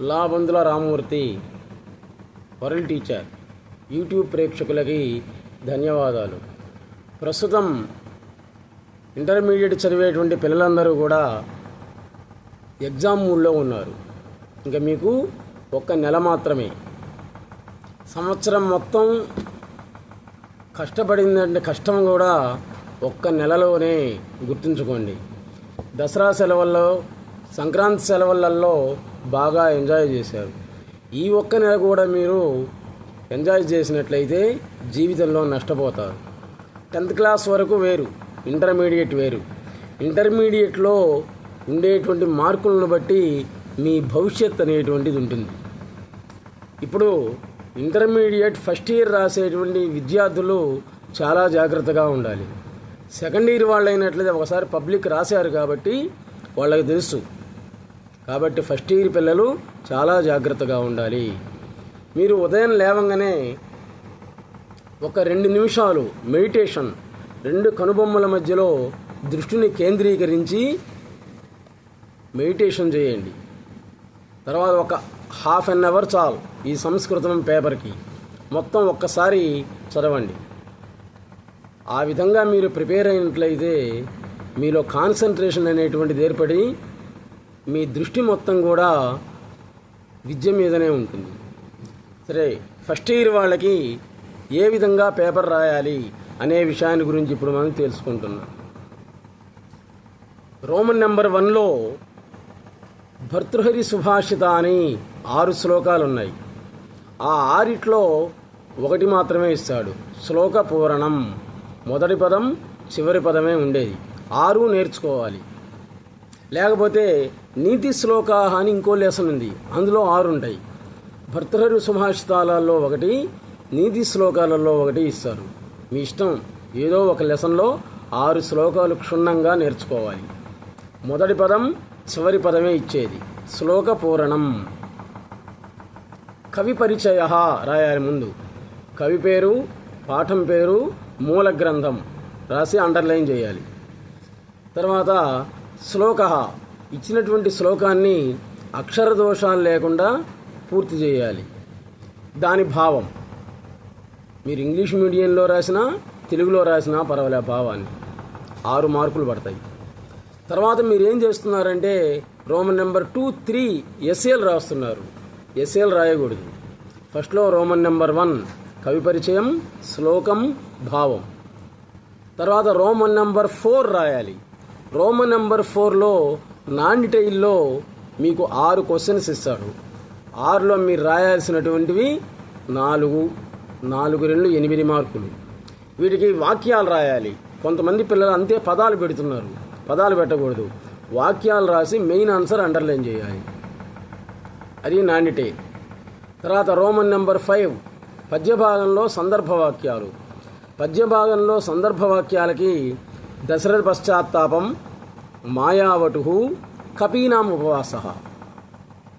Labandula Ramamurthy world teacher YouTube ప్రేక్షకులకి ధన్యవాదాలు. ప్రస్తుతం ఇంటర్మీడియట్ చదివేటువంటి పిల్లలందరూ కూడా ఎగ్జామ్ మూడ్లో ఉన్నారు. ఇంకా మీకు ఒక్క నెల మాత్రమే. సంవత్సరం మొత్తం కష్టపడిందంటే కష్టం కూడా ఒక్క నెలలోనే గుర్తుంచుకోండి. దసరా సెలవుల్లో సంక్రాంతి సెలవులలో బాగా ఎంజాయ్ చేశారు. ఈ ఒక్క నెల కూడా మీరు ఎంజాయ్ చేసినట్లయితే జీవితంలో నష్టపోతారు. టెన్త్ క్లాస్ వరకు వేరు ఇంటర్మీడియట్ వేరు. ఇంటర్మీడియట్లో ఉండేటువంటి మార్కులను బట్టి మీ భవిష్యత్ అనేటువంటిది ఉంటుంది. ఇప్పుడు ఇంటర్మీడియట్ ఫస్ట్ ఇయర్ రాసేటువంటి విద్యార్థులు చాలా జాగ్రత్తగా ఉండాలి. సెకండ్ ఇయర్ వాళ్ళు అయినట్లయితే ఒకసారి పబ్లిక్ రాశారు కాబట్టి వాళ్ళకి తెలుసు. కాబట్టి ఫస్ట్ ఇయర్ పిల్లలు చాలా జాగ్రత్తగా ఉండాలి. మీరు ఉదయం లేవంగానే ఒక రెండు నిమిషాలు మెడిటేషన్ రెండు కనుబొమ్మల మధ్యలో దృష్టిని కేంద్రీకరించి మెడిటేషన్ చేయండి. తర్వాత ఒక హాఫ్ అన్ అవర్ చాలు ఈ సంస్కృతం పేపర్కి. మొత్తం ఒక్కసారి చదవండి. ఆ విధంగా మీరు ప్రిపేర్ అయినట్లయితే మీలో కాన్సన్ట్రేషన్ అనేటువంటిది ఏర్పడి మీ దృష్టి మొత్తం కూడా విద్య మీదనే ఉంటుంది. సరే ఫస్ట్ ఇయర్ వాళ్ళకి ఏ విధంగా పేపర్ రాయాలి అనే విషయాన్ని గురించి ఇప్పుడు మనం తెలుసుకుంటున్నాం. రోమన్ నెంబర్ వన్లో భర్తృహరి సుభాషిత అని ఆరు శ్లోకాలు ఉన్నాయి ఆ ఆరిట్లో ఒకటి మాత్రమే ఇస్తాడు. శ్లోక పూరణం మొదటి పదం చివరి పదమే ఉండేది. ఆరు నేర్చుకోవాలి. లేకపోతే నీతి శ్లోకా అని ఇంకో లెసన్ ఉంది. అందులో ఆరు ఉంటాయి భర్తృహరి సుభాషితాలలో ఒకటి నీతి శ్లోకాలలో ఒకటి ఇస్తారు. మీ ఇష్టం. ఏదో ఒక లెసన్లో ఆరు శ్లోకాలు క్షుణ్ణంగా నేర్చుకోవాలి. మొదటి పదం చివరి పదమే ఇచ్చేది. శ్లోక పూరణం. కవి పరిచయ రాయాలి ముందు. కవి పేరు పాఠం పేరు మూల గ్రంథం రాసి అండర్లైన్ చేయాలి. తర్వాత శ్లోక. ఇచ్చినటువంటి శ్లోకాన్ని అక్షర దోషాలు లేకుండా పూర్తి చేయాలి. దాని భావం. మీరు ఇంగ్లీష్ మీడియంలో రాసినా తెలుగులో రాసినా పర్వాలే భావాన్ని. ఆరు మార్కులు పడతాయి. తర్వాత మీరు ఏం చేస్తున్నారంటే రోమన్ నెంబర్ టూ త్రీ ఎస్ఏల్ రాస్తున్నారు. ఎస్ఏల్ రాయకూడదు. ఫస్ట్లో రోమన్ నెంబర్ వన్ కవి పరిచయం శ్లోకం భావం. తర్వాత రోమన్ నెంబర్ ఫోర్ రాయాలి. రోమన్ నెంబర్ ఫోర్లో నాన్ డీటెయిల్లో మీకు ఆరు క్వశ్చన్స్ ఇస్తాడు. ఆరులో మీరు రాయాల్సినటువంటివి నాలుగు నాలుగు రెండు ఎనిమిది మార్కులు. వీటికి వాక్యాలు రాయాలి. కొంతమంది పిల్లలు అంతే పదాలు పెడుతున్నారు. పదాలు పెట్టకూడదు. వాక్యాలు రాసి మెయిన్ ఆన్సర్ అండర్లైన్ చేయాలి. అది నాణ్యటే తర్వాత రోమన్ నెంబర్ ఫైవ్. పద్య భాగంలో సందర్భ వాక్యాలు దశరథ పశ్చాత్తాపం మాయావటు కపీనాం ఉపవాస.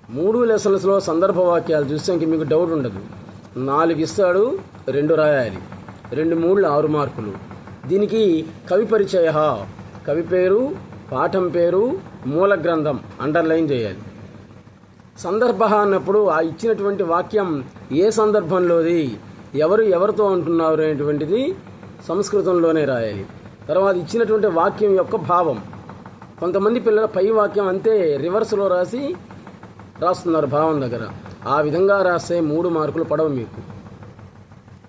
మూడు లెసన్స్లో సందర్భ వాక్యాలు చూస్తే ఇంక మీకు డౌట్ ఉండదు. నాలుగు ఇస్తాడు రెండు రాయాలి. రెండు మూడు ఆరు మార్కులు. దీనికి కవి పరిచయ కవి పేరు పాఠం పేరు మూల గ్రంథం అండర్లైన్ చేయాలి. సందర్భ అన్నప్పుడు ఆ ఇచ్చినటువంటి వాక్యం ఏ సందర్భంలోది ఎవరు ఎవరితో అంటున్నారు అనేటువంటిది సంస్కృతంలోనే రాయాలి. తర్వాత ఇచ్చినటువంటి వాక్యం యొక్క భావం. కొంతమంది పిల్లల పై వాక్యం అంతే రివర్స్లో రాసి రాస్తున్నారు భావం దగ్గర. ఆ విధంగా రాస్తే మూడు మార్కులు పడవు మీకు.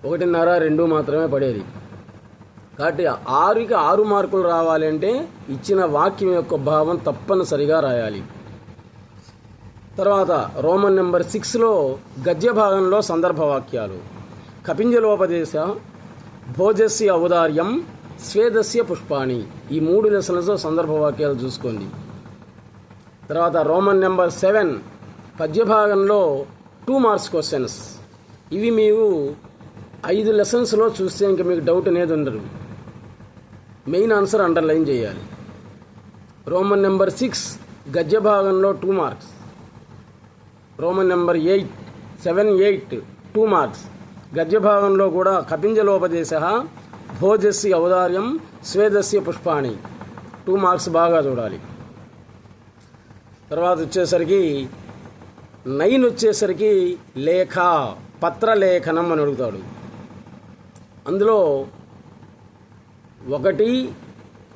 ఒకటిన్నర రెండు మాత్రమే పడేది. కాబట్టి ఆరుకి ఆరు మార్కులు రావాలి అంటే ఇచ్చిన వాక్యం యొక్క భావం తప్పనిసరిగా రాయాలి. తర్వాత రోమన్ నెంబర్ సిక్స్లో గద్య భాగంలో సందర్భ వాక్యాలు. కపింజలోపదేశ భోజస్య ఔదార్యం స్వేదస్య పుష్పాణి. ఈ మూడు లెసన్స్లో సందర్భ వాక్యాలు చూసుకోండి. తర్వాత రోమన్ నెంబర్ సెవెన్ పద్య భాగంలో టూ మార్క్స్ క్వశ్చన్స్. ఇవి మీరు ఐదు లెసన్స్లో చూస్తే ఇంకా మీకు డౌట్ అనేది ఉండదు. మెయిన్ ఆన్సర్ అండర్లైన్ చేయాలి. రోమన్ నెంబర్ సిక్స్ గద్య భాగంలో two marks. Roman number eight seven eight two marks. గద్య భాగంలో కూడా కపింజలోపదేశ భోజస్య ఔదార్యం స్వేదస్య పుష్పాణి. టూ మార్క్స్ బాగా చూడాలి. తర్వాత వచ్చేసరికి నైన్ వచ్చేసరికి లేఖ పత్రలేఖనం అని అడుగుతాడు. అందులో ఒకటి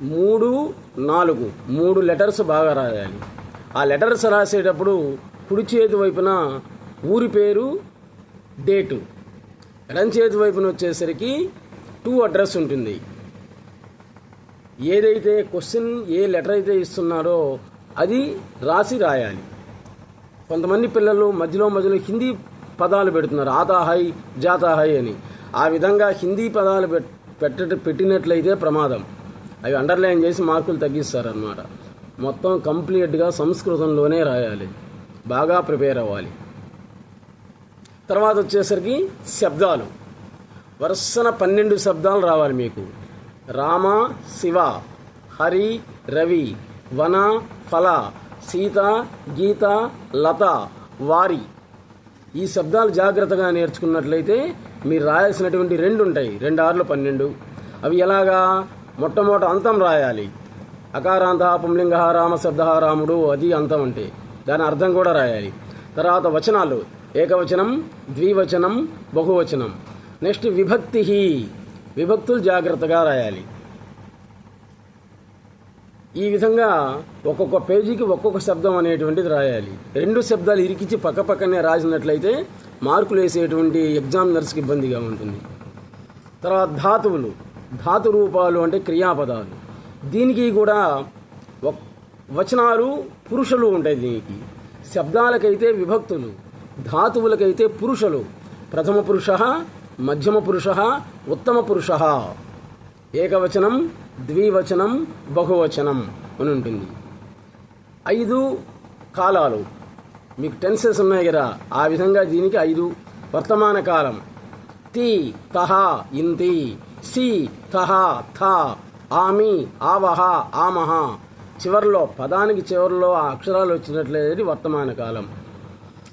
మూడు నాలుగు. మూడు లెటర్స్ బాగా రాయాలి. ఆ లెటర్స్ రాసేటప్పుడు కుడి చేతి వైపున ఊరి పేరు డేటు. ఎడం చేతి వైపున వచ్చేసరికి టూ అడ్రస్ ఉంటుంది. ఏదైతే క్వశ్చన్ ఏ లెటర్ అయితే ఇస్తున్నారో అది రాసి రాయాలి. కొంతమంది పిల్లలు మధ్యలో మధ్యలో హిందీ పదాలు పెడుతున్నారు. ఆతాహాయ్ జాతాహాయ్ అని. ఆ విధంగా హిందీ పదాలు పెట్ట పెట్టినట్లయితే ప్రమాదం. అవి అండర్లైన్ చేసి మార్కులు తగ్గిస్తారనమాట మొత్తం కంప్లీట్గా సంస్కృతంలోనే రాయాలి. బాగా ప్రిపేర్ అవ్వాలి. తర్వాత వచ్చేసరికి శబ్దాలు. వరుసన పన్నెండు శబ్దాలు రావాలి మీకు. రామ శివ హరి రవి వన ఫల సీత గీత లత వారి. ఈ శబ్దాలు జాగ్రత్తగా నేర్చుకున్నట్లయితే మీరు రాయాల్సినటువంటి రెండు ఉంటాయి. రెండు ఆరులు పన్నెండు. అవి ఎలాగా? మొట్టమొదట అంతం రాయాలి. అకారాంత పుంలింగ రామ శబ్ద రాముడు అది అంతం అంటే. దాని అర్థం కూడా రాయాలి. తర్వాత వచనాలు. ఏకవచనం ద్వివచనం బహువచనం. నెక్స్ట్ విభక్తి విభక్తులు జాగ్రత్తగా రాయాలి. ఈ విధంగా ఒక్కొక్క పేజీకి ఒక్కొక్క శబ్దం అనేటువంటిది రాయాలి. రెండు శబ్దాలు ఇరికించి పక్కపక్కనే రాసినట్లయితే మార్కులు వేసేటువంటి ఎగ్జామినర్స్కి ఇబ్బందిగా ఉంటుంది. తర్వాత ధాతువులు. ధాతు రూపాలు అంటే క్రియాపదాలు. దీనికి కూడా వచనాలు పురుషులు ఉంటాయి దీనికి. శబ్దాలకైతే విభక్తులు. ధాతువులకైతే పురుషులు. ప్రథమ పురుష మధ్యమ పురుష ఉత్తమ పురుష ఏకవచనం ద్వివచనం బహువచనం అని ఉంటుంది. ఐదు కాలాలు. మీకు టెన్సెస్ ఉన్నాయి కదా ఆ విధంగా దీనికి ఐదు వర్తమాన కాలం. తి తహ ఇంతి సి తహ థ ఆమి ఆవహ ఆమహ. చివరిలో పదానికి చివరిలో ఆ అక్షరాలు వచ్చినట్లయితే వర్తమాన కాలం.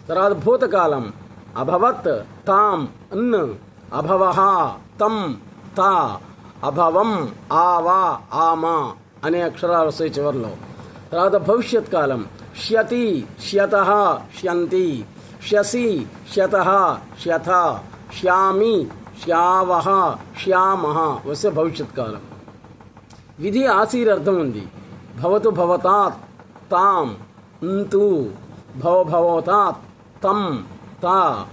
తర్వాత భూతకాలం. అభవత్ తాం అన్ అభవహ తం త అభవం ఆవా ఆమా అనే అక్షరాలు వస్తాయి చివరిలో. తర్వాత భవిష్యత్ కాలం. ష్యతి ష్యత ష్యంతి. ష్యతష్యంతిష్యసి శత శత శ్యామి శ్యావహ శ్యామ వస్తే భవిష్యత్ కాలం. విధి ఆశీర్ ఉంది. భవతు భవతాత్ తాం ఉంతు భవ భవతాత్ తం తా.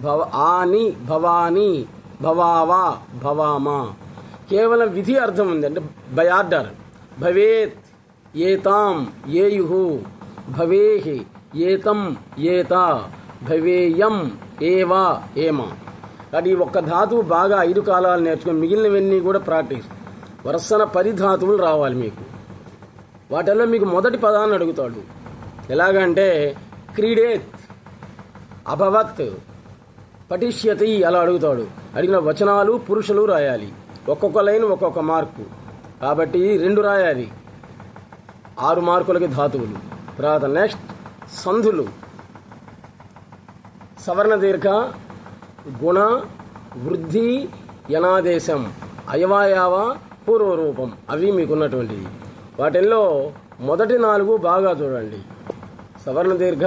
భవ ఆని భవాని భవావా భవామా. కేవలం విధి అర్థం ఉంది అంటే బై ఆర్డర్ భవేత్ ఏతాం ఏయు భవేహి ఏతం ఏత. భవేయం ఏవా ఏమా. కాబట్టి ఈ ఒక్క ధాతువు బాగా ఐదు కాలాలు నేర్చుకుని మిగిలినవన్నీ కూడా ప్రాక్టీస్. వరుసన పది ధాతువులు రావాలి మీకు. వాటిల్లో మీకు మొదటి పదాన్ని అడుగుతాడు. ఎలాగంటే క్రీడేత్ అభవత్ పటిష్యతి అలా అడుగుతాడు. అడిగిన వచనాలు పురుషులు రాయాలి. ఒక్కొక్క లైన్ ఒక్కొక్క మార్కు. కాబట్టి రెండు రాయాలి. ఆరు మార్కులకి ధాతువులు. తర్వాత నెక్స్ట్ సంధులు. సవర్ణ దీర్ఘ గుణ వృద్ధి యనాదేశం అయవాయావ పూర్వరూపం. అవి మీకున్నటువంటివి. వాటిల్లో మొదటి నాలుగు బాగా చూడండి. సవర్ణ దీర్ఘ